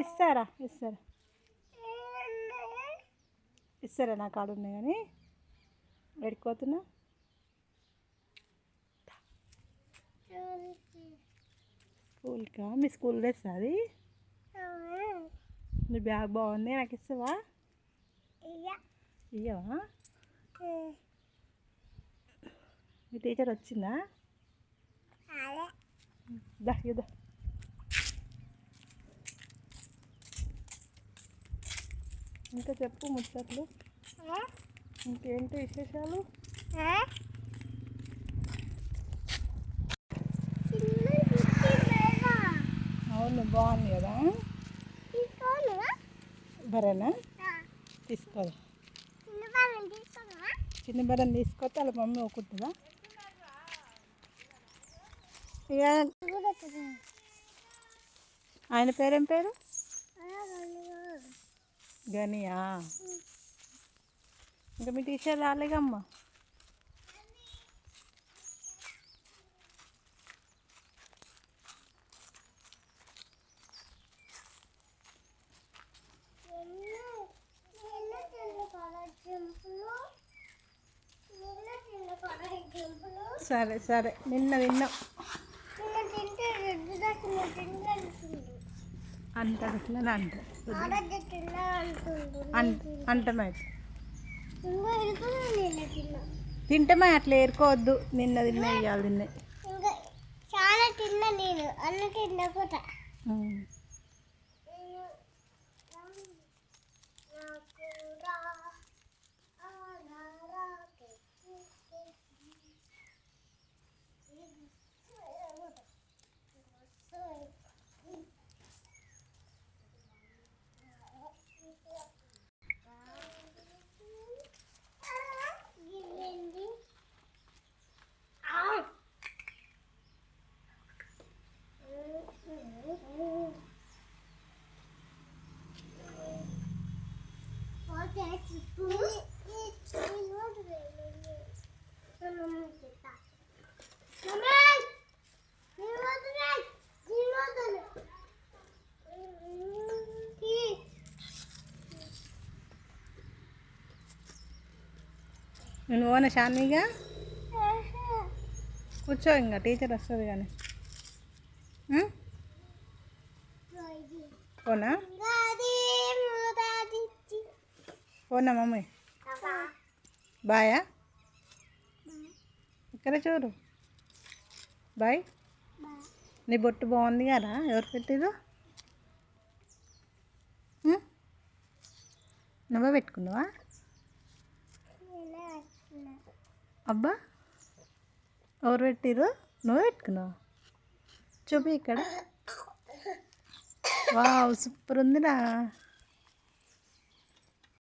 ఇస్తారా? ఇస్తారా? ఇస్తారా? నా కాడు ఉన్నాయి కానీ. ఎడుకోతున్నా స్కూల్కా? మీ స్కూల్ డ్రెస్ అది? మీ బ్యాగ్ బాగుంది నాకు ఇస్తావా? ఇయ్యవా? మీ టీచర్ వచ్చిందా? దా ఇదా ఇంకా చెప్పు ముచ్చట్లు ఇంకేంటి విశేషాలు అవును బాగుంది కదా బరేనా తీసుకో చిన్న బరం తీసుకొస్తే వాళ్ళ మమ్మీ ఒక్కుంటుందా ఆయన పేరేం పేరు? గనియా ఇంకా మీ టీచర్ రాలేగమ్మా సరే సరే. నిన్న విన్నాం అంటారు ఇట్లా అంట అంటమైతే తింటమే అట్లా ఏరుకోవద్దు. నిన్న తిన్న ఇవ్వాలి తిన్నాయి చాలా తిన్నా నేను. అన్న తిన్నపోతా నేను ఓన షాన్విగా కూర్చో ఇంకా టీచర్ వస్తుంది కానీ. పోనా? పోనా మమ్మీ? బాయా? ఇక్కడ చూడు. బాయ్. నీ బొట్టు బాగుంది కదా ఎవరు పెట్టిరు నువ్వే పెట్టుకున్నావా? అబ్బా ఎవరు పెట్టిరు నువ్వు పెట్టుకున్నావు? చూపి ఇక్కడ. వావ్ సూపర్ ఉందిరా.